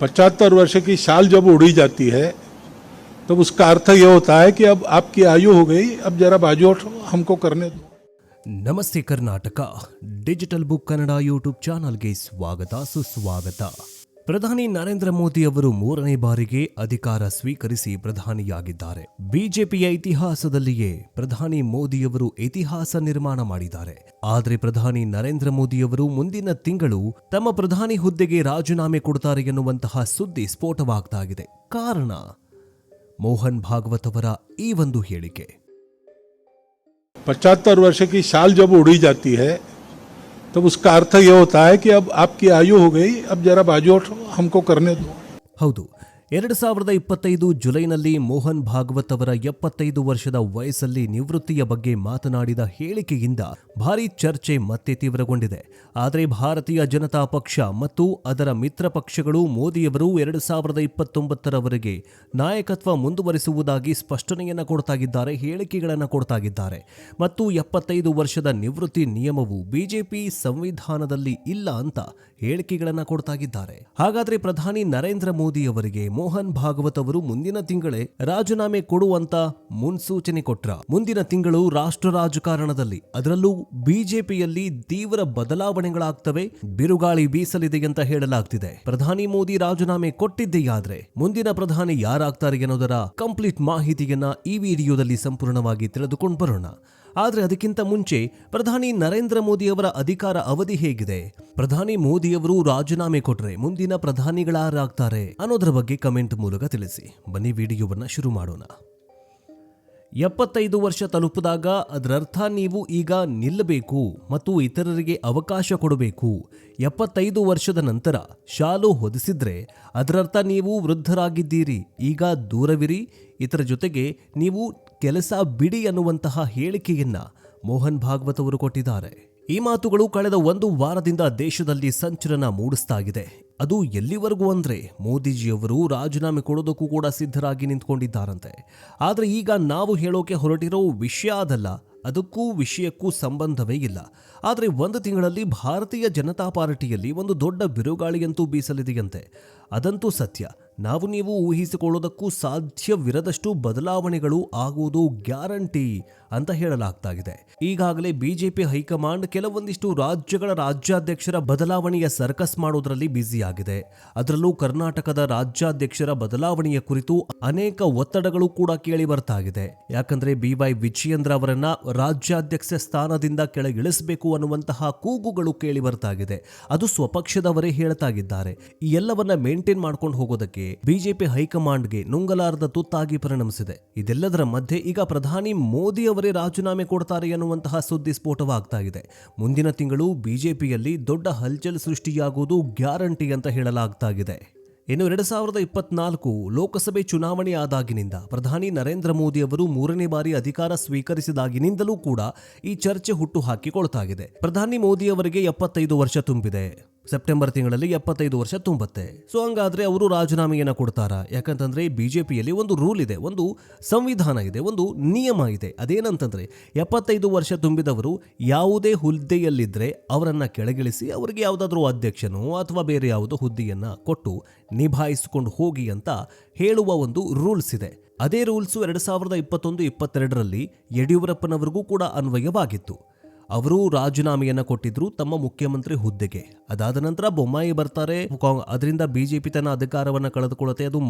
पचहत्तर वर्ष की साल जब उड़ी जाती है तब उसका अर्थ ये होता है कि अब आपकी आयु हो गई अब जरा बाजू उठो हमको करने दो ನಮಸ್ತೆ Karnataka digital book Kannada YouTube ಚಾನಲ್ಗೆ ಸ್ವಾಗತ ಸುಸ್ವಾಗತ ಪ್ರಧಾನಿ ನರೇಂದ್ರ ಮೋದಿ ಅವರು ಮೂರನೇ ಬಾರಿಗೆ ಅಧಿಕಾರ ಸ್ವೀಕರಿಸಿ ಪ್ರಧಾನಿಯಾಗಿದ್ದಾರೆ. ಬಿಜೆಪಿಯ ಇತಿಹಾಸದಲ್ಲಿಯೇ ಪ್ರಧಾನಿ ಮೋದಿಯವರು ಇತಿಹಾಸ ನಿರ್ಮಾಣ ಮಾಡಿದ್ದಾರೆ. ಆದರೆ ಪ್ರಧಾನಿ ನರೇಂದ್ರ ಮೋದಿಯವರು ಮುಂದಿನ ತಿಂಗಳು ತಮ್ಮ ಪ್ರಧಾನಿ ಹುದ್ದೆಗೆ ರಾಜೀನಾಮೆ ಕೊಡುತ್ತಾರೆ ಎನ್ನುವಂತಹ ಸುದ್ದಿ ಸ್ಫೋಟವಾಗ್ತಾ ಕಾರಣ? ಮೋಹನ್ ಭಾಗವತ್ ಅವರ ಈ ಒಂದು ಹೇಳಿಕೆ. ಪಚಹತ್ತರ ವರ್ಷಕ್ಕೆ ಶಾಲ್ ಜಬ್ ಉಡಿ ಜಾತಿ है तब उसका अर्थ यह होता है कि अब आपकी आयु हो गई, अब जरा बाजू हमको करने दो। ಹೌದು ಎರಡು ಸಾವಿರದ ಇಪ್ಪತ್ತೈದು ಜುಲೈನಲ್ಲಿ ಮೋಹನ್ ಭಾಗವತ್ ಅವರ ಎಪ್ಪತ್ತೈದು ವರ್ಷದ ವಯಸ್ಸಲ್ಲಿ ನಿವೃತ್ತಿಯ ಬಗ್ಗೆ ಮಾತನಾಡಿದ ಹೇಳಿಕೆಯಿಂದ ಭಾರೀ ಚರ್ಚೆ ಮತ್ತೆ ತೀವ್ರಗೊಂಡಿದೆ. ಆದರೆ ಭಾರತೀಯ ಜನತಾ ಪಕ್ಷ ಮತ್ತು ಅದರ ಮಿತ್ರ ಪಕ್ಷಗಳು ಮೋದಿಯವರು ಎರಡು ಸಾವಿರದ ಇಪ್ಪತ್ತೊಂಬತ್ತರವರೆಗೆ ನಾಯಕತ್ವ ಮುಂದುವರಿಸುವುದಾಗಿ ಸ್ಪಷ್ಟನೆಯನ್ನು ಕೊಡ್ತಾಗಿದ್ದಾರೆ, ಹೇಳಿಕೆಗಳನ್ನು ಕೊಡ್ತಾಗಿದ್ದಾರೆ. ಮತ್ತು ಎಪ್ಪತ್ತೈದು ವರ್ಷದ ನಿವೃತ್ತಿ ನಿಯಮವು ಬಿಜೆಪಿ ಸಂವಿಧಾನದಲ್ಲಿ ಇಲ್ಲ ಅಂತ ಹೇಳಿಕೆಗಳನ್ನು ಕೊಡ್ತಾಗಿದ್ದಾರೆ. ಹಾಗಾದ್ರೆ ಪ್ರಧಾನಿ ನರೇಂದ್ರ ಮೋದಿ ಅವರಿಗೆ ಮೋಹನ್ ಭಾಗವತ್ ಅವರು ಮುಂದಿನ ತಿಂಗಳೇ ರಾಜೀನಾಮೆ ಕೊಡುವಂತ ಮುನ್ಸೂಚನೆ ಕೊಟ್ರ. ಮುಂದಿನ ತಿಂಗಳು ರಾಷ್ಟ್ರ ರಾಜಕಾರಣದಲ್ಲಿ. ಅದರಲ್ಲೂ ಬಿಜೆಪಿಯಲ್ಲಿ ತೀವ್ರ ಬದಲಾವಣೆಗಳಾಗ್ತವೆ, ಬಿರುಗಾಳಿ ಬೀಸಲಿದೆ ಅಂತ ಹೇಳಲಾಗ್ತಿದೆ. ಪ್ರಧಾನಿ ಮೋದಿ ರಾಜೀನಾಮೆ ಕೊಟ್ಟಿದ್ದೆಯಾದ್ರೆ ಮುಂದಿನ ಪ್ರಧಾನಿ ಯಾರಾಗ್ತಾರೆ ಅನ್ನೋದರ ಕಂಪ್ಲೀಟ್ ಮಾಹಿತಿಯನ್ನ ಈ ವಿಡಿಯೋದಲ್ಲಿ ಸಂಪೂರ್ಣವಾಗಿ ತಿಳಿದುಕೊಂಡು ಬರೋಣ. ಆದರೆ ಅದಕ್ಕಿಂತ ಮುಂಚೆ ಪ್ರಧಾನಿ ನರೇಂದ್ರ ಮೋದಿಯವರ ಅಧಿಕಾರ ಅವಧಿ ಹೇಗಿದೆ? ಪ್ರಧಾನಿ ಮೋದಿಯವರು ರಾಜೀನಾಮೆ ಕೊಟ್ರೆ ಮುಂದಿನ ಪ್ರಧಾನಿಗಳಾರಾಗ್ತಾರೆ? ಅನ್ನೋದರ ಬಗ್ಗೆ ಕಮೆಂಟ್ ಮೂಲಕ ತಿಳಿಸಿ. ಬನ್ನಿ ವಿಡಿಯೋವನ್ನು ಶುರು ಮಾಡೋಣ. ಎಪ್ಪತ್ತೈದು ವರ್ಷ ತಲುಪಿದಾಗ ಅದರರ್ಥ ನೀವು ಈಗ ನಿಲ್ಲಬೇಕು ಮತ್ತು ಇತರರಿಗೆ ಅವಕಾಶ ಕೊಡಬೇಕು. ಎಪ್ಪತ್ತೈದು ವರ್ಷದ ನಂತರ ಶಾಲು ಹೊದಿಸಿದ್ರೆ ಅದರರ್ಥ ನೀವು ವೃದ್ಧರಾಗಿದ್ದೀರಿ. ಈಗ ದೂರವಿರಿ. ಇದರ ಜೊತೆಗೆ ನೀವು ಕೆಲಸ ಬಿಡಿ ಅನ್ನುವಂತಹ ಹೇಳಿಕೆಯನ್ನ ಮೋಹನ್ ಭಾಗವತ್ ಅವರು ಕೊಟ್ಟಿದ್ದಾರೆ. ಈ ಮಾತುಗಳು ಕಳೆದ ಒಂದು ವಾರದಿಂದ ದೇಶದಲ್ಲಿ ಸಂಚಲನ ಮೂಡಿಸ್ತಾಗಿದೆ. ಅದು ಎಲ್ಲಿವರೆಗೂ ಅಂದರೆ ಮೋದಿಜಿಯವರು ರಾಜೀನಾಮೆ ಕೊಡೋದಕ್ಕೂ ಕೂಡ ಸಿದ್ಧರಾಗಿ ನಿಂತ್ಕೊಂಡಿದ್ದಾರಂತೆ. ಆದರೆ ಈಗ ನಾವು ಹೇಳೋಕೆ ಹೊರಟಿರೋ ವಿಷಯ ಅದಲ್ಲ. ಅದಕ್ಕೂ ವಿಷಯಕ್ಕೂ ಸಂಬಂಧವೇ ಇಲ್ಲ. ಆದರೆ ಒಂದು ತಿಂಗಳಲ್ಲಿ ಭಾರತೀಯ ಜನತಾ ಪಾರ್ಟಿಯಲ್ಲಿ ಒಂದು ದೊಡ್ಡ ಬಿರುಗಾಳಿಯಂತೂ ಬೀಸಲಿದೆಯಂತೆ. ಅದಂತೂ ಸತ್ಯ. ನಾವು ನೀವು ಊಹಿಸಿಕೊಳ್ಳೋದಕ್ಕೂ ಸಾಧ್ಯವಿರದಷ್ಟು ಬದಲಾವಣೆಗಳು ಆಗುವುದು ಗ್ಯಾರಂಟಿ. ಅಂತ ಹೇಳಲಾಗ್ತಾ ಇದೆ ಈಗಾಗಲೇ ಬಿಜೆಪಿ ಹೈಕಮಾಂಡ್ ಕೆಲವೊಂದಿಷ್ಟು ರಾಜ್ಯಗಳ ರಾಜ್ಯಾಧ್ಯಕ್ಷರ ಬದಲಾವಣೆಯ ಸರ್ಕಸ್ ಮಾಡೋದ್ರಲ್ಲಿ ಬ್ಯುಸಿಯಾಗಿದೆ. ಅದರಲ್ಲೂ ಕರ್ನಾಟಕದ ರಾಜ್ಯಾಧ್ಯಕ್ಷರ ಬದಲಾವಣೆಯ ಕುರಿತು ಅನೇಕ ಒತ್ತಡಗಳು ಕೂಡ ಕೇಳಿ ಬರ್ತಾ ಇದೆ ಯಾಕಂದ್ರೆ ಬಿವೈ ವಿಜಯೇಂದ್ರ ಅವರನ್ನ ರಾಜ್ಯಾಧ್ಯಕ್ಷ ಸ್ಥಾನದಿಂದ ಕೆಳಗಿಳಿಸಬೇಕು ಅನ್ನುವಂತಹ ಕೂಗುಗಳು ಕೇಳಿ ಬರ್ತಾ ಇದೆ ಅದು ಸ್ವಪಕ್ಷದವರೇ ಹೇಳ್ತಾಗಿದ್ದಾರೆ. ಈ ಎಲ್ಲವನ್ನ ಮೇಂಟೈನ್ ಮಾಡ್ಕೊಂಡು ಹೋಗೋದಕ್ಕೆ ಬಿಜೆಪಿ ಹೈಕಮಾಂಡ್ಗೆ ನುಂಗಲಾರದ ತುತ್ತಾಗಿ ಪರಿಣಮಿಸಿದೆ. ಇದೆಲ್ಲದರ ಮಧ್ಯೆ ಈಗ ಪ್ರಧಾನಿ ಮೋದಿ ರಾಜೀನಾಮೆ ಕೊಡ್ತಾರೆ ಎನ್ನುವಂತಹ ಸುದ್ದಿ ಸ್ಫೋಟವಾಗ್ತಾ ಇದೆ. ಮುಂದಿನ ತಿಂಗಳು ಬಿಜೆಪಿಯಲ್ಲಿ ದೊಡ್ಡ ಹಲ್ಚಲ್ ಸೃಷ್ಟಿಯಾಗುವುದು ಗ್ಯಾರಂಟಿ ಅಂತ ಹೇಳಲಾಗ್ತಾ ಇದೆ ಇನ್ನು ಎರಡು ಸಾವಿರದ ಇಪ್ಪತ್ನಾಲ್ಕು ಲೋಕಸಭೆ ಚುನಾವಣೆ ಆದಾಗಿನಿಂದ ಪ್ರಧಾನಿ ನರೇಂದ್ರ ಮೋದಿ ಅವರು ಮೂರನೇ ಬಾರಿ ಅಧಿಕಾರ ಸ್ವೀಕರಿಸಿದಾಗಿನಿಂದಲೂ ಕೂಡ ಈ ಚರ್ಚೆ ಹುಟ್ಟು ಹಾಕಿಕೊಳ್ತಾಗಿದೆ. ಪ್ರಧಾನಿ ಮೋದಿ ಅವರಿಗೆ ಎಪ್ಪತ್ತೈದು ವರ್ಷ ತುಂಬಿದೆ. ಸೆಪ್ಟೆಂಬರ್ ತಿಂಗಳಲ್ಲಿ ಎಪ್ಪತ್ತೈದು ವರ್ಷ ತುಂಬತ್ತೆ. ಸೊ ಹಂಗಾದ್ರೆ ಅವರು ರಾಜೀನಾಮೆಯನ್ನ ಕೊಡ್ತಾರಾ? ಯಾಕಂತಂದ್ರೆ ಬಿಜೆಪಿಯಲ್ಲಿ ಒಂದು ರೂಲ್ ಇದೆ, ಒಂದು ಸಂವಿಧಾನ ಇದೆ, ಒಂದು ನಿಯಮ ಇದೆ. ಅದೇನಂತಂದ್ರೆ ಎಪ್ಪತ್ತೈದು ವರ್ಷ ತುಂಬಿದವರು ಯಾವುದೇ ಹುದ್ದೆಯಲ್ಲಿದ್ದರೆ ಅವರನ್ನ ಕೆಳಗಿಳಿಸಿ ಅವರಿಗೆ ಯಾವುದಾದ್ರೂ ಅಧ್ಯಕ್ಷನೋ ಅಥವಾ ಬೇರೆ ಯಾವುದೋ ಹುದ್ದೆಯನ್ನ ಕೊಟ್ಟು ನಿಭಾಯಿಸಿಕೊಂಡು ಹೋಗಿ ಅಂತ ಹೇಳುವ ಒಂದು ರೂಲ್ಸ್ ಇದೆ. ಅದೇ ರೂಲ್ಸು ಎರಡು ಸಾವಿರದ ಇಪ್ಪತ್ತೊಂದು, ಇಪ್ಪತ್ತೆರಡರಲ್ಲಿ ಯಡಿಯೂರಪ್ಪನವರಿಗೂ ಕೂಡ ಅನ್ವಯವಾಗಿತ್ತು. ಅವರು ರಾಜೀನಾಮೆಯನ್ನ ಕೊಟ್ಟಿದ್ರು ತಮ್ಮ ಮುಖ್ಯಮಂತ್ರಿ ಹುದ್ದೆಗೆ. ಅದಾದ ನಂತರ ಬೊಮ್ಮಾಯಿ ಬರ್ತಾರೆ ಅದರಿಂದ ಬಿಜೆಪಿ ತನ್ನ ಅಧಿಕಾರವನ್ನ ಕಳೆದುಕೊಳ್ಳುತ್ತೆ, ಅದು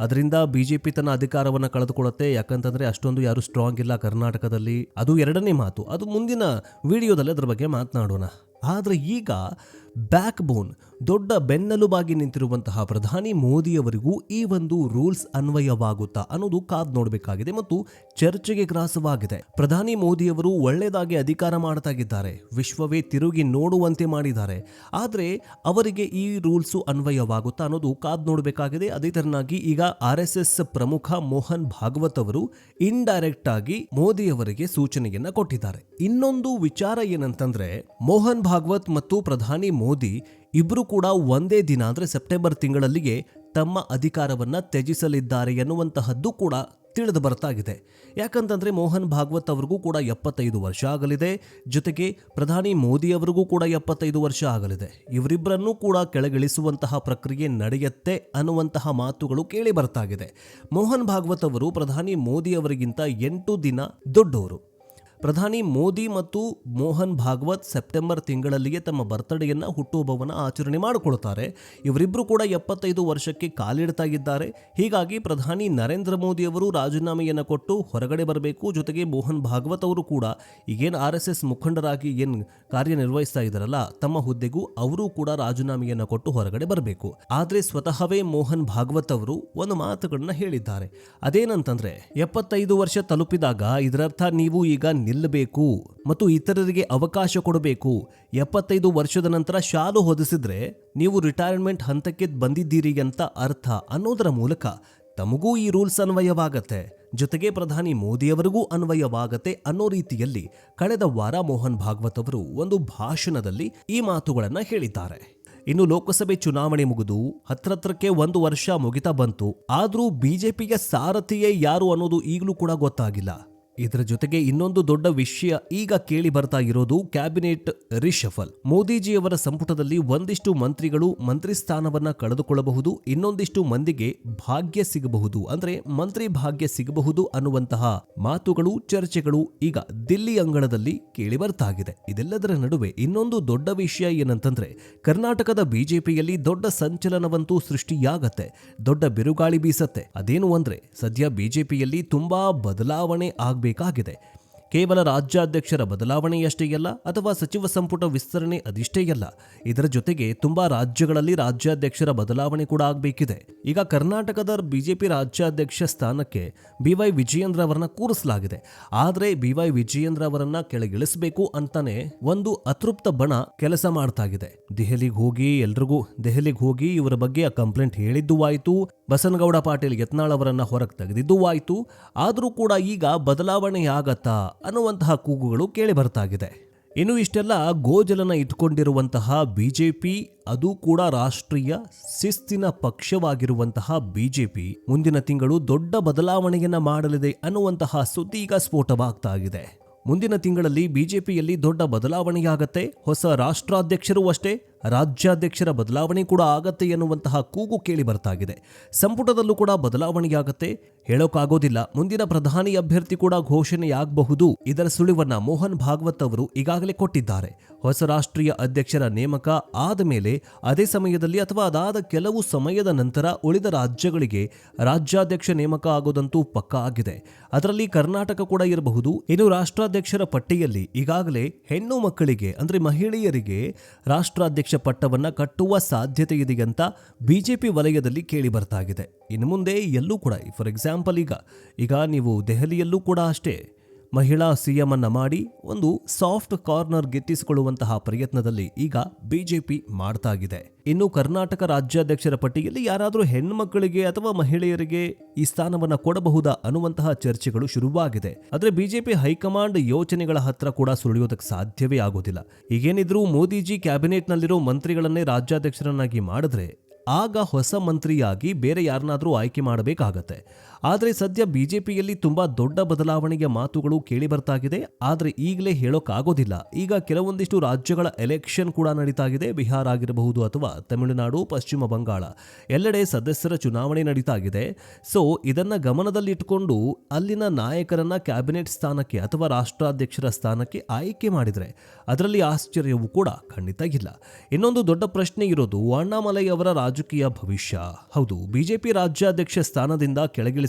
ಅದರಿಂದ ಬಿಜೆಪಿ ತನ್ನ ಅಧಿಕಾರವನ್ನ ಕಳೆದುಕೊಳ್ಳುತ್ತೆ, ಯಾಕಂತಂದ್ರೆ ಅಷ್ಟೊಂದು ಯಾರು ಸ್ಟ್ರಾಂಗ್ ಇಲ್ಲ ಕರ್ನಾಟಕದಲ್ಲಿ. ಅದು ಎರಡನೇ ಮಾತು. ಅದು ಮುಂದಿನ ವಿಡಿಯೋದಲ್ಲಿ ಅದರ ಬಗ್ಗೆ ಮಾತನಾಡೋಣ. ಆದರೆ ಈಗ ಬ್ಯಾಕ್ ಬೋನ್ ದೊಡ್ಡ ಬೆನ್ನೆಲುಬಾಗಿ ನಿಂತಿರುವಂತಹ ಪ್ರಧಾನಿ ಮೋದಿಯವರಿಗೂ ಈ ಒಂದು ರೂಲ್ಸ್ ಅನ್ವಯವಾಗುತ್ತಾ ಅನ್ನೋದು ಕಾದ್ ನೋಡಬೇಕಾಗಿದೆ ಮತ್ತು ಚರ್ಚೆಗೆ ಗ್ರಾಸವಾಗಿದೆ. ಪ್ರಧಾನಿ ಮೋದಿಯವರು ಒಳ್ಳೆಯದಾಗಿ ಅಧಿಕಾರ ಮಾಡ್ತಾಗಿದ್ದಾರೆ ವಿಶ್ವವೇ ತಿರುಗಿ ನೋಡುವಂತೆ ಮಾಡಿದ್ದಾರೆ. ಆದರೆ ಅವರಿಗೆ ಈ ರೂಲ್ಸು ಅನ್ವಯವಾಗುತ್ತಾ ಅನ್ನೋದು ಕಾದ್ ನೋಡಬೇಕಾಗಿದೆ. ಅದೇ ತರನಾಗಿ ಈಗ ಆರ್ ಎಸ್ ಎಸ್ ಪ್ರಮುಖ ಮೋಹನ್ ಭಾಗವತ್ ಅವರು ಇಂಡೈರೆಕ್ಟ್ ಆಗಿ ಮೋದಿಯವರಿಗೆ ಸೂಚನೆಯನ್ನ ಕೊಟ್ಟಿದ್ದಾರೆ. ಇನ್ನೊಂದು ವಿಚಾರ ಏನಂತಂದ್ರೆ, ಮೋಹನ್ ಭಾಗವತ್ ಮತ್ತು ಪ್ರಧಾನಿ ಮೋದಿ ಇಬ್ಬರು ಕೂಡ ಒಂದೇ ದಿನ ಅಂದರೆ ಸೆಪ್ಟೆಂಬರ್ ತಿಂಗಳಲ್ಲಿಗೆ ತಮ್ಮ ಅಧಿಕಾರವನ್ನು ತ್ಯಜಿಸಲಿದ್ದಾರೆ ಎನ್ನುವಂತಹದ್ದು ಕೂಡ ತಿಳಿದು ಬರ್ತಾಗಿದೆ. ಯಾಕಂತಂದರೆ ಮೋಹನ್ ಭಾಗವತ್ ಅವ್ರಿಗೂ ಕೂಡ ಎಪ್ಪತ್ತೈದು ವರ್ಷ ಆಗಲಿದೆ. ಜೊತೆಗೆ ಪ್ರಧಾನಿ ಮೋದಿ ಅವರಿಗೂ ಕೂಡ ಎಪ್ಪತ್ತೈದು ವರ್ಷ ಆಗಲಿದೆ. ಇವರಿಬ್ಬರನ್ನೂ ಕೂಡ ಕೆಳಗಿಳಿಸುವಂತಹ ಪ್ರಕ್ರಿಯೆ ನಡೆಯುತ್ತೆ ಅನ್ನುವಂತಹ ಮಾತುಗಳು ಕೇಳಿ ಬರ್ತಾಗಿದೆ. ಮೋಹನ್ ಭಾಗವತ್ ಅವರು ಪ್ರಧಾನಿ ಮೋದಿ ಅವರಿಗಿಂತ ಎಂಟು ದಿನ ದೊಡ್ಡವರು. ಪ್ರಧಾನಿ ಮೋದಿ ಮತ್ತು ಮೋಹನ್ ಭಾಗವತ್ ಸೆಪ್ಟೆಂಬರ್ ತಿಂಗಳಲ್ಲಿಯೇ ತಮ್ಮ ಬರ್ತ್ಡೇಯನ್ನು ಹುಟ್ಟುಹಬ್ಬವನ್ನು ಆಚರಣೆ ಮಾಡಿಕೊಳ್ತಾರೆ. ಇವರಿಬ್ಬರು ಕೂಡ ಎಪ್ಪತ್ತೈದು ವರ್ಷಕ್ಕೆ ಕಾಲಿಡ್ತಾ ಇದ್ದಾರೆ ಹೀಗಾಗಿ ಪ್ರಧಾನಿ ನರೇಂದ್ರ ಮೋದಿ ಅವರು ರಾಜೀನಾಮೆಯನ್ನು ಕೊಟ್ಟು ಹೊರಗಡೆ ಬರಬೇಕು. ಜೊತೆಗೆ ಮೋಹನ್ ಭಾಗವತ್ ಅವರು ಕೂಡ ಈಗೇನು ಆರ್ ಎಸ್ ಎಸ್ ಮುಖಂಡರಾಗಿ ಏನು ಕಾರ್ಯನಿರ್ವಹಿಸ್ತಾ ಇದ್ದಾರಲ್ಲ, ತಮ್ಮ ಹುದ್ದೆಗೂ ಅವರು ಕೂಡ ರಾಜೀನಾಮೆಯನ್ನು ಕೊಟ್ಟು ಹೊರಗಡೆ ಬರಬೇಕು. ಆದರೆ ಸ್ವತಃವೇ ಮೋಹನ್ ಭಾಗವತ್ ಅವರು ಒಂದು ಮಾತುಗಳನ್ನ ಹೇಳಿದ್ದಾರೆ. ಅದೇನಂತಂದ್ರೆ, ಎಪ್ಪತ್ತೈದು ವರ್ಷ ತಲುಪಿದಾಗ ಇದರರ್ಥ ನೀವು ಈಗ ನಿಲ್ಲಬೇಕು ಮತ್ತು ಇತರರಿಗೆ ಅವಕಾಶ ಕೊಡಬೇಕು. ಎಪ್ಪತ್ತೈದು ವರ್ಷದ ನಂತರ ಶಾಲು ಹೊದಿಸಿದ್ರೆ ನೀವು ರಿಟೈರ್ಮೆಂಟ್ ಹಂತಕ್ಕೆ ಬಂದಿದ್ದೀರಿ ಅಂತ ಅರ್ಥ ಅನ್ನೋದರ ಮೂಲಕ ತಮಗೂ ಈ ರೂಲ್ಸ್ ಅನ್ವಯವಾಗತ್ತೆ. ಜೊತೆಗೆ ಪ್ರಧಾನಿ ಮೋದಿಯವರಿಗೂ ಅನ್ವಯವಾಗತ್ತೆ ಅನ್ನೋ ರೀತಿಯಲ್ಲಿ ಕಳೆದ ವಾರ ಮೋಹನ್ ಭಾಗವತ್ ಅವರು ಒಂದು ಭಾಷಣದಲ್ಲಿ ಈ ಮಾತುಗಳನ್ನ ಹೇಳಿದ್ದಾರೆ. ಇನ್ನು ಲೋಕಸಭೆ ಚುನಾವಣೆ ಮುಗಿದು ಹತ್ರತ್ರಕ್ಕೆ ಒಂದು ವರ್ಷ ಮುಗಿತಾ ಬಂತು. ಆದ್ರೂ ಬಿಜೆಪಿಗೆ ಸಾರಥಿಯೇ ಯಾರು ಅನ್ನೋದು ಈಗಲೂ ಕೂಡ ಗೊತ್ತಾಗಿಲ್ಲ. ಇದರ ಜೊತೆಗೆ ಇನ್ನೊಂದು ದೊಡ್ಡ ವಿಷಯ ಈಗ ಕೇಳಿ ಬರ್ತಾ ಇರೋದು ಕ್ಯಾಬಿನೆಟ್ ರಿಷಫಲ್ ಮೋದಿಜಿಯವರ ಸಂಪುಟದಲ್ಲಿ ಒಂದಿಷ್ಟು ಮಂತ್ರಿಗಳು ಮಂತ್ರಿ ಸ್ಥಾನವನ್ನ ಕಳೆದುಕೊಳ್ಳಬಹುದು, ಇನ್ನೊಂದಿಷ್ಟು ಮಂದಿಗೆ ಭಾಗ್ಯ ಸಿಗಬಹುದು, ಅಂದ್ರೆ ಮಂತ್ರಿ ಭಾಗ್ಯ ಸಿಗಬಹುದು ಅನ್ನುವಂತಹ ಮಾತುಗಳು, ಚರ್ಚೆಗಳು ಈಗ ದಿಲ್ಲಿ ಅಂಗಳದಲ್ಲಿ ಕೇಳಿ ಬರ್ತಾಗಿದೆ. ಇದೆಲ್ಲದರ ನಡುವೆ ಇನ್ನೊಂದು ದೊಡ್ಡ ವಿಷಯ ಏನಂತಂದ್ರೆ, ಕರ್ನಾಟಕದ ಬಿಜೆಪಿಯಲ್ಲಿ ದೊಡ್ಡ ಸಂಚಲನವಂತೂ ಸೃಷ್ಟಿಯಾಗತ್ತೆ, ದೊಡ್ಡ ಬಿರುಗಾಳಿ ಬೀಸತ್ತೆ. ಅದೇನು ಅಂದ್ರೆ, ಸದ್ಯ ಬಿಜೆಪಿಯಲ್ಲಿ ತುಂಬಾ ಬದಲಾವಣೆ ಆಗಬೇಕಾಗಿದೆ ಕೇವಲ ರಾಜ್ಯಾಧ್ಯಕ್ಷರ ಬದಲಾವಣೆಯಷ್ಟೇ ಅಲ್ಲ ಅಥವಾ ಸಚಿವ ಸಂಪುಟ ವಿಸ್ತರಣೆ ಅದಿಷ್ಟೇ ಅಲ್ಲ ಇದರ ಜೊತೆಗೆ ತುಂಬಾ ರಾಜ್ಯಗಳಲ್ಲಿ ರಾಜ್ಯಾಧ್ಯಕ್ಷರ ಬದಲಾವಣೆ ಕೂಡ ಆಗಬೇಕಿದೆ. ಈಗ ಕರ್ನಾಟಕದ ಬಿಜೆಪಿ ರಾಜ್ಯಾಧ್ಯಕ್ಷ ಸ್ಥಾನಕ್ಕೆ ಬಿ ವೈ ವಿಜಯೇಂದ್ರ ಅವರನ್ನ ಕೂರಿಸಲಾಗಿದೆ. ಆದರೆ ಬಿ ವೈ ವಿಜಯೇಂದ್ರ ಅವರನ್ನ ಕೆಳಗಿಳಿಸಬೇಕು ಅಂತಾನೆ ಒಂದು ಅತೃಪ್ತ ಬಣ ಕೆಲಸ ಮಾಡ್ತಾ ಇದೆ ದೆಹಲಿಗೆ ಹೋಗಿ ಎಲ್ರಿಗೂ, ದೆಹಲಿಗೆ ಹೋಗಿ ಇವರ ಬಗ್ಗೆ ಆ ಕಂಪ್ಲೇಂಟ್ ಹೇಳಿದ್ದು ಆಯಿತು, ಬಸನಗೌಡ ಪಾಟೀಲ್ ಯತ್ನಾಳ್ ಅವರನ್ನ ಹೊರಗೆ ತೆಗೆದಿದ್ದು ಆಯಿತು. ಆದರೂ ಕೂಡ ಈಗ ಬದಲಾವಣೆಯಾಗತ್ತಾ? ಅನ್ನುವಂತಹ ಕೂಗುಗಳು ಕೇಳಿಬರ್ತಾಗಿದೆ ಇನ್ನು ಇಷ್ಟೆಲ್ಲ ಗೋಜಲನ ಇಟ್ಕೊಂಡಿರುವಂತಹ ಬಿಜೆಪಿ, ಅದು ಕೂಡ ರಾಷ್ಟ್ರೀಯ ಶಿಸ್ತಿನ ಪಕ್ಷವಾಗಿರುವಂತಹ ಬಿಜೆಪಿ ಮುಂದಿನ ತಿಂಗಳು ದೊಡ್ಡ ಬದಲಾವಣೆಯನ್ನ ಮಾಡಲಿದೆ ಅನ್ನುವಂತಹ ಸುದ್ದಿ ಈಗ ಸ್ಫೋಟವಾಗ್ತಾ ಇದೆ ಮುಂದಿನ ತಿಂಗಳಲ್ಲಿ ಬಿಜೆಪಿಯಲ್ಲಿ ದೊಡ್ಡ ಬದಲಾವಣೆಯಾಗತ್ತೆ, ಹೊಸ ರಾಷ್ಟ್ರಾಧ್ಯಕ್ಷರು ಅಷ್ಟೇ, ರಾಜ್ಯಾಧ್ಯಕ್ಷರ ಬದಲಾವಣೆ ಕೂಡ ಆಗತ್ತೆ ಎನ್ನುವಂತಹ ಕೂಗು ಕೇಳಿ ಬರ್ತಾಗಿದೆ ಸಂಪುಟದಲ್ಲೂ ಕೂಡ ಬದಲಾವಣೆಯಾಗತ್ತೆ ಹೇಳೋಕ್ಕಾಗೋದಿಲ್ಲ ಮುಂದಿನ ಪ್ರಧಾನಿ ಅಭ್ಯರ್ಥಿ ಕೂಡ ಘೋಷಣೆಯಾಗಬಹುದು. ಇದರ ಸುಳಿವನ್ನ ಮೋಹನ್ ಭಾಗವತ್ ಅವರು ಈಗಾಗಲೇ ಕೊಟ್ಟಿದ್ದಾರೆ. ಹೊಸ ರಾಷ್ಟ್ರೀಯ ಅಧ್ಯಕ್ಷರ ನೇಮಕ ಆದ ಮೇಲೆ ಅದೇ ಸಮಯದಲ್ಲಿ ಅಥವಾ ಅದಾದ ಕೆಲವು ಸಮಯದ ನಂತರ ಉಳಿದ ರಾಜ್ಯಗಳಿಗೆ ರಾಜ್ಯಾಧ್ಯಕ್ಷ ನೇಮಕ ಆಗೋದಂತೂ ಪಕ್ಕಾ ಆಗಿದೆ. ಅದರಲ್ಲಿ ಕರ್ನಾಟಕ ಕೂಡ ಇರಬಹುದು. ಇನ್ನು ರಾಷ್ಟ್ರಾಧ್ಯಕ್ಷರ ಪಟ್ಟಿಯಲ್ಲಿ ಈಗಾಗಲೇ ಹೆಣ್ಣು ಮಕ್ಕಳಿಗೆ, ಅಂದ್ರೆ ಮಹಿಳೆಯರಿಗೆ ರಾಷ್ಟ್ರಾಧ್ಯಕ್ಷ ಪಟ್ಟವನ್ನ ಕಟ್ಟುವ ಸಾಧ್ಯತೆ ಇದೆ ಅಂತ ಬಿಜೆಪಿ ವಲಯದಲ್ಲಿ ಕೇಳಿ ಬರ್ತಾ ಇದೆ ಇನ್ನು ಮುಂದೆ ಎಲ್ಲೂ ಕೂಡ ಫಾರ್ ಎಕ್ಸಾಂಪಲ್ ಈಗ ಈಗ ನೀವು ದೆಹಲಿಯಲ್ಲೂ ಕೂಡ ಅಷ್ಟೇ. ಮಹಿಳಾ ಸಿಎಂ ಅನ್ನ ಮಾಡಿ ಒಂದು ಸಾಫ್ಟ್ ಕಾರ್ನರ್ ಗೆತ್ತಿಸಿಕೊಳ್ಳುವಂತಹ ಪ್ರಯತ್ನದಲ್ಲಿ ಈಗ ಬಿಜೆಪಿ ಮಾಡ್ತಾ ಇದೆ ಇನ್ನು ಕರ್ನಾಟಕ ರಾಜ್ಯಾಧ್ಯಕ್ಷರ ಪಟ್ಟಿಯಲ್ಲಿ ಯಾರಾದರೂ ಹೆಣ್ಮಕ್ಕಳಿಗೆ ಅಥವಾ ಮಹಿಳೆಯರಿಗೆ ಈ ಸ್ಥಾನವನ್ನ ಕೊಡಬಹುದಾ ಅನ್ನುವಂತಹ ಚರ್ಚೆಗಳು ಶುರುವಾಗಿದೆ. ಆದರೆ ಬಿಜೆಪಿ ಹೈಕಮಾಂಡ್ ಯೋಚನೆಗಳ ಹತ್ರ ಕೂಡ ಸುಳಿಯೋದಕ್ಕೆ ಸಾಧ್ಯವೇ ಆಗೋದಿಲ್ಲ. ಈಗೇನಿದ್ರು ಮೋದಿಜಿ ಕ್ಯಾಬಿನೆಟ್ನಲ್ಲಿರೋ ಮಂತ್ರಿಗಳನ್ನೇ ರಾಜ್ಯಾಧ್ಯಕ್ಷರನ್ನಾಗಿ ಮಾಡಿದ್ರೆ ಆಗ ಹೊಸ ಮಂತ್ರಿಯಾಗಿ ಬೇರೆ ಯಾರನ್ನಾದರೂ ಆಯ್ಕೆ ಮಾಡಬೇಕಾಗತ್ತೆ. ಆದರೆ ಸದ್ಯ ಬಿಜೆಪಿಯಲ್ಲಿ ತುಂಬಾ ದೊಡ್ಡ ಬದಲಾವಣೆಯ ಮಾತುಗಳು ಕೇಳಿ ಬರ್ತಾಗಿದೆ. ಆದರೆ ಈಗಲೇ ಹೇಳೋಕ್ಕಾಗೋದಿಲ್ಲ ಈಗ ಕೆಲವೊಂದಿಷ್ಟು ರಾಜ್ಯಗಳ ಎಲೆಕ್ಷನ್ ಕೂಡ ನಡೀತಾ ಇದೆ ಬಿಹಾರ ಆಗಿರಬಹುದು ಅಥವಾ ತಮಿಳುನಾಡು, ಪಶ್ಚಿಮ ಬಂಗಾಳ ಎಲ್ಲೆಡೆ ಸದಸ್ಯರ ಚುನಾವಣೆ ನಡೀತಾ ಇದೆ ಸೊ ಇದನ್ನ ಗಮನದಲ್ಲಿಟ್ಟುಕೊಂಡು ಅಲ್ಲಿನ ನಾಯಕರನ್ನ ಕ್ಯಾಬಿನೆಟ್ ಸ್ಥಾನಕ್ಕೆ ಅಥವಾ ರಾಷ್ಟ್ರಾಧ್ಯಕ್ಷರ ಸ್ಥಾನಕ್ಕೆ ಆಯ್ಕೆ ಮಾಡಿದರೆ ಅದರಲ್ಲಿ ಆಶ್ಚರ್ಯವೂ ಕೂಡ ಖಂಡಿತ ಇಲ್ಲ. ಇನ್ನೊಂದು ದೊಡ್ಡ ಪ್ರಶ್ನೆ ಇರೋದು, ಅಣ್ಣಾಮಲೈ ಅವರ ರಾಜಕೀಯ ಭವಿಷ್ಯ. ಹೌದು, ಬಿಜೆಪಿ ರಾಜ್ಯಾಧ್ಯಕ್ಷ ಸ್ಥಾನದಿಂದ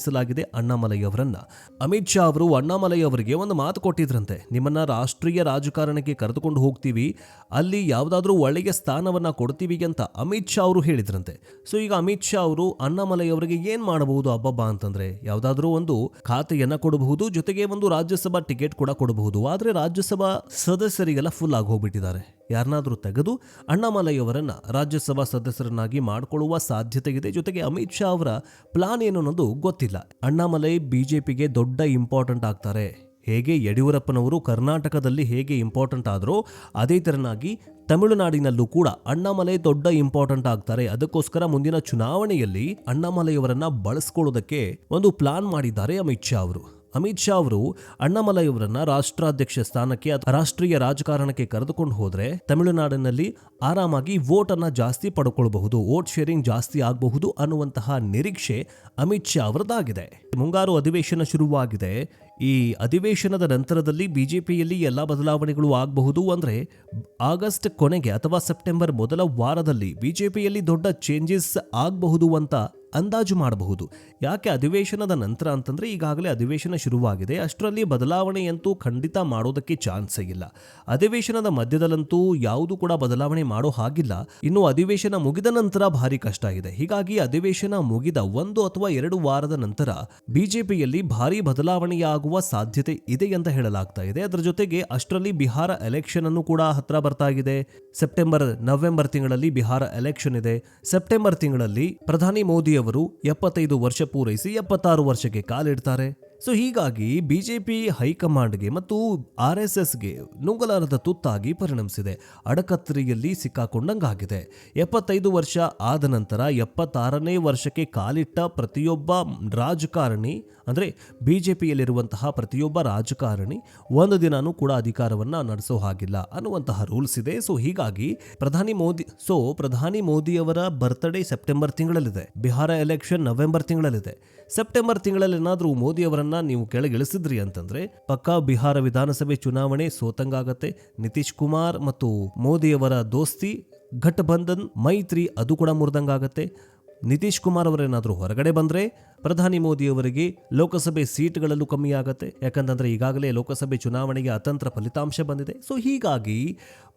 ಕೆಳಗಿಳಿಸಲಾಗಿದೆ ಅಣ್ಣಾಮಲೈ ಅವರನ್ನ ಅಮಿತ್ ಶಾ ಅವರು ಅಣ್ಣಾಮಲೈ ಅವರಿಗೆ ಒಂದು ಮಾತು ಕೊಟ್ಟಿದ್ರಂತೆ. ನಿಮ್ಮನ್ನ ರಾಷ್ಟ್ರೀಯ ರಾಜಕಾರಣಕ್ಕೆ ಕರೆದುಕೊಂಡು ಹೋಗ್ತೀವಿ, ಅಲ್ಲಿ ಯಾವುದಾದ್ರೂ ಒಳ್ಳೆಯ ಸ್ಥಾನವನ್ನ ಕೊಡ್ತೀವಿ ಅಂತ ಅಮಿತ್ ಶಾ ಅವರು ಹೇಳಿದ್ರಂತೆ. ಸೊ, ಈಗ ಅಮಿತ್ ಶಾ ಅವರು ಅಣ್ಣಾಮಲೈ ಅವರಿಗೆ ಏನ್ ಮಾಡಬಹುದು ಅಬ್ಬಬ್ಬ ಅಂತಂದ್ರೆ, ಯಾವುದಾದ್ರೂ ಒಂದು ಖಾತೆಯನ್ನ ಕೊಡಬಹುದು, ಜೊತೆಗೆ ಒಂದು ರಾಜ್ಯಸಭಾ ಟಿಕೆಟ್ ಕೂಡ ಕೊಡಬಹುದು. ಆದ್ರೆ ರಾಜ್ಯಸಭಾ ಸದಸ್ಯರಿಗೆಲ್ಲ ಫುಲ್ ಆಗಿ ಹೋಗ್ಬಿಟ್ಟಿದ್ದಾರೆ. ಯಾರನ್ನಾದ್ರೂ ತೆಗೆದು ಅಣ್ಣಾಮಲೈಯವರನ್ನು ರಾಜ್ಯಸಭಾ ಸದಸ್ಯರನ್ನಾಗಿ ಮಾಡಿಕೊಳ್ಳುವ ಸಾಧ್ಯತೆ ಇದೆ ಜೊತೆಗೆ ಅಮಿತ್ ಶಾ ಅವರ ಪ್ಲಾನ್ ಏನು ಅನ್ನೋದು ಗೊತ್ತಿಲ್ಲ. ಅಣ್ಣಾಮಲೈ ಬಿಜೆಪಿಗೆ ದೊಡ್ಡ ಇಂಪಾರ್ಟೆಂಟ್ ಆಗ್ತಾರೆ. ಹೇಗೆ ಯಡಿಯೂರಪ್ಪನವರು ಕರ್ನಾಟಕದಲ್ಲಿ ಹೇಗೆ ಇಂಪಾರ್ಟೆಂಟ್ ಆದರೂ ಅದೇ ಥರನಾಗಿ ತಮಿಳುನಾಡಿನಲ್ಲೂ ಕೂಡ ಅಣ್ಣಾಮಲೈ ದೊಡ್ಡ ಇಂಪಾರ್ಟೆಂಟ್ ಆಗ್ತಾರೆ. ಅದಕ್ಕೋಸ್ಕರ ಮುಂದಿನ ಚುನಾವಣೆಯಲ್ಲಿ ಅಣ್ಣಾಮಲೈಯವರನ್ನು ಬಳಸ್ಕೊಳ್ಳೋದಕ್ಕೆ ಒಂದು ಪ್ಲಾನ್ ಮಾಡಿದ್ದಾರೆ ಅಮಿತ್ ಶಾ ಅವರು. ಅಮಿತ್ ಶಾ ಅವರು ಅಣ್ಣಾಮಲೈ ರಾಷ್ಟ್ರಾಧ್ಯಕ್ಷ ಸ್ಥಾನಕ್ಕೆ ರಾಷ್ಟ್ರೀಯ ರಾಜಕಾರಣಕ್ಕೆ ಕರೆದುಕೊಂಡು ಹೋದ್ರೆ ತಮಿಳುನಾಡಿನಲ್ಲಿ ಆರಾಮಾಗಿ ವೋಟ್ ಅನ್ನ ಜಾಸ್ತಿ ಪಡ್ಕೊಳ್ಬಹುದು, ವೋಟ್ ಶೇರಿಂಗ್ ಜಾಸ್ತಿ ಆಗಬಹುದು ಅನ್ನುವಂತಹ ನಿರೀಕ್ಷೆ ಅಮಿತ್ ಶಾ ಅವರದಾಗಿದೆ. ಮುಂಗಾರು ಅಧಿವೇಶನ ಶುರುವಾಗಿದೆ. ಈ ಅಧಿವೇಶನದ ನಂತರದಲ್ಲಿ ಬಿಜೆಪಿಯಲ್ಲಿ ಎಲ್ಲ ಬದಲಾವಣೆಗಳು ಆಗಬಹುದು ಅಂದರೆ ಆಗಸ್ಟ್ ಕೊನೆಗೆ ಅಥವಾ ಸೆಪ್ಟೆಂಬರ್ ಮೊದಲ ವಾರದಲ್ಲಿ ಬಿಜೆಪಿಯಲ್ಲಿ ದೊಡ್ಡ ಚೇಂಜಸ್ ಆಗಬಹುದು ಅಂತ ಅಂದಾಜು ಮಾಡಬಹುದು. ಯಾಕೆ ಅಧಿವೇಶನದ ನಂತರ ಅಂತಂದ್ರೆ ಈಗಾಗಲೇ ಅಧಿವೇಶನ ಶುರುವಾಗಿದೆ. ಅಷ್ಟರಲ್ಲಿ ಬದಲಾವಣೆಯಂತೂ ಖಂಡಿತ ಮಾಡೋದಕ್ಕೆ ಚಾನ್ಸೇ ಇಲ್ಲ. ಅಧಿವೇಶನದ ಮಧ್ಯದಲ್ಲಂತೂ ಯಾವುದು ಕೂಡ ಬದಲಾವಣೆ ಮಾಡೋ ಹಾಗಿಲ್ಲ. ಇನ್ನು ಅಧಿವೇಶನ ಮುಗಿದ ನಂತರ ಭಾರಿ ಕಷ್ಟ ಇದೆ. ಹೀಗಾಗಿ ಅಧಿವೇಶನ ಮುಗಿದ ಒಂದು ಅಥವಾ ಎರಡು ವಾರದ ನಂತರ ಬಿಜೆಪಿಯಲ್ಲಿ ಭಾರಿ ಬದಲಾವಣೆಯಾಗುವ ಸಾಧ್ಯತೆ ಇದೆ ಅಂತ ಹೇಳಲಾಗ್ತಾ ಇದೆ. ಅದರ ಜೊತೆಗೆ ಅಷ್ಟರಲ್ಲಿ ಬಿಹಾರ ಎಲೆಕ್ಷನ್ ಅನ್ನು ಕೂಡ ಹತ್ರ ಬರ್ತಾ ಇದೆ. ಸೆಪ್ಟೆಂಬರ್, ನವೆಂಬರ್ ತಿಂಗಳಲ್ಲಿ ಬಿಹಾರ ಎಲೆಕ್ಷನ್ ಇದೆ. ಸೆಪ್ಟೆಂಬರ್ ತಿಂಗಳಲ್ಲಿ ಪ್ರಧಾನಿ ಮೋದಿ ಅವರು ಎಪ್ಪತ್ತೈದು ವರ್ಷ ಪೂರೈಸಿ ಎಪ್ಪತ್ತಾರು ವರ್ಷಕ್ಕೆ ಕಾಲಿಡ್ತಾರೆ. ಸೊ ಹೀಗಾಗಿ ಬಿಜೆಪಿ ಹೈಕಮಾಂಡ್ಗೆ ಮತ್ತು ಆರ್ ಎಸ್ ಎಸ್ಗೆ ನುಂಗಲಾರದ ತುತ್ತಾಗಿ ಪರಿಣಮಿಸಿದೆ. ಅಡಕತ್ತರಿಯಲ್ಲಿ ಸಿಕ್ಕಾಕೊಂಡಂಗಾಗಿದೆ. ಎಪ್ಪತ್ತೈದು ವರ್ಷ ಆದ ನಂತರ ಎಪ್ಪತ್ತಾರನೇ ವರ್ಷಕ್ಕೆ ಕಾಲಿಟ್ಟ ಪ್ರತಿಯೊಬ್ಬ ರಾಜಕಾರಣಿ, ಅಂದರೆ ಬಿ ಜೆ ಪಿಯಲ್ಲಿರುವಂತಹ ಪ್ರತಿಯೊಬ್ಬ ರಾಜಕಾರಣಿ ಒಂದು ದಿನಾನೂ ಕೂಡ ಅಧಿಕಾರವನ್ನು ನಡೆಸೋ ಹಾಗಿಲ್ಲ ಅನ್ನುವಂತಹ ರೂಲ್ಸ್ ಇದೆ. ಸೊ ಹೀಗಾಗಿ ಪ್ರಧಾನಿ ಮೋದಿ ಸೊ ಪ್ರಧಾನಿ ಮೋದಿಯವರ ಬರ್ತ್ಡೇ ಸೆಪ್ಟೆಂಬರ್ ತಿಂಗಳಲ್ಲಿದೆ. ಬಿಹಾರ ಎಲೆಕ್ಷನ್ ನವೆಂಬರ್ ತಿಂಗಳಲ್ಲಿದೆ. ಸೆಪ್ಟೆಂಬರ್ ತಿಂಗಳಲ್ಲಿ ಏನಾದರೂ ಮೋದಿ ಅವರನ್ನ ನೀವು ಕೆಳಗಿಳಿಸಿದ್ರಿ ಅಂತಂದ್ರೆ ಪಕ್ಕಾ ಬಿಹಾರ ವಿಧಾನಸಭೆ ಚುನಾವಣೆ ಸೋತಂಗಾಗತ್ತೆ. ನಿತೀಶ್ ಕುಮಾರ್ ಮತ್ತು ಮೋದಿಯವರ ದೋಸ್ತಿ ಘಟಬಂಧನ್ ಮೈತ್ರಿ ಅದು ಕೂಡ ಮುರಿದಂಗಾಗತ್ತೆ. ನಿತೀಶ್ ಕುಮಾರ್ ಅವರೇನಾದರೂ ಹೊರಗಡೆ ಬಂದರೆ ಪ್ರಧಾನಿ ಮೋದಿಯವರಿಗೆ ಲೋಕಸಭೆ ಸೀಟ್ಗಳಲ್ಲೂ ಕಮ್ಮಿ ಆಗುತ್ತೆ ಯಾಕಂತಂದರೆ ಈಗಾಗಲೇ ಲೋಕಸಭೆ ಚುನಾವಣೆಗೆ ಅತಂತ್ರ ಫಲಿತಾಂಶ ಬಂದಿದೆ. ಸೊ ಹೀಗಾಗಿ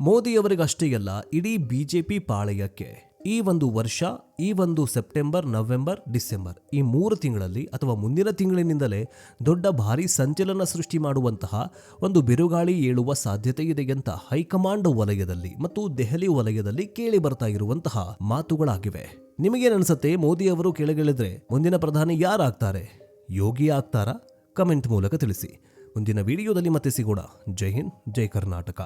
ಮೋದಿಯವರಿಗಷ್ಟೇ ಅಲ್ಲ, ಇಡೀ ಬಿಜೆಪಿ ಪಾಳೆಯಕ್ಕೆ ಈ ಒಂದು ವರ್ಷ, ಈ ಒಂದು ಸೆಪ್ಟೆಂಬರ್, ನವೆಂಬರ್, ಡಿಸೆಂಬರ್ ಈ ಮೂರು ತಿಂಗಳಲ್ಲಿ ಅಥವಾ ಮುಂದಿನ ತಿಂಗಳಿನಿಂದಲೇ ದೊಡ್ಡ ಭಾರಿ ಸಂಚಲನ ಸೃಷ್ಟಿ ಮಾಡುವಂತಹ ಒಂದು ಬಿರುಗಾಳಿ ಏಳುವ ಸಾಧ್ಯತೆ ಇದೆ ಅಂತ ಹೈಕಮಾಂಡ್ ವಲಯದಲ್ಲಿ ಮತ್ತು ದೆಹಲಿ ವಲಯದಲ್ಲಿ ಕೇಳಿ ಬರ್ತಾ ಇರುವಂತಹ ಮಾತುಗಳಾಗಿವೆ. ನಿಮಗೇನನ್ಸುತ್ತೆ ಮೋದಿ ಅವರು ಕೆಳಗಿಳಿದ್ರೆ ಮುಂದಿನ ಪ್ರಧಾನಿ ಯಾರಾಗ್ತಾರೆ? ಯೋಗಿ ಆಗ್ತಾರಾ? ಕಮೆಂಟ್ ಮೂಲಕ ತಿಳಿಸಿ. ಮುಂದಿನ ವಿಡಿಯೋದಲ್ಲಿ ಮತ್ತೆ ಸಿಗೋಣ. ಜೈ ಹಿಂದ್, ಜೈ ಕರ್ನಾಟಕ.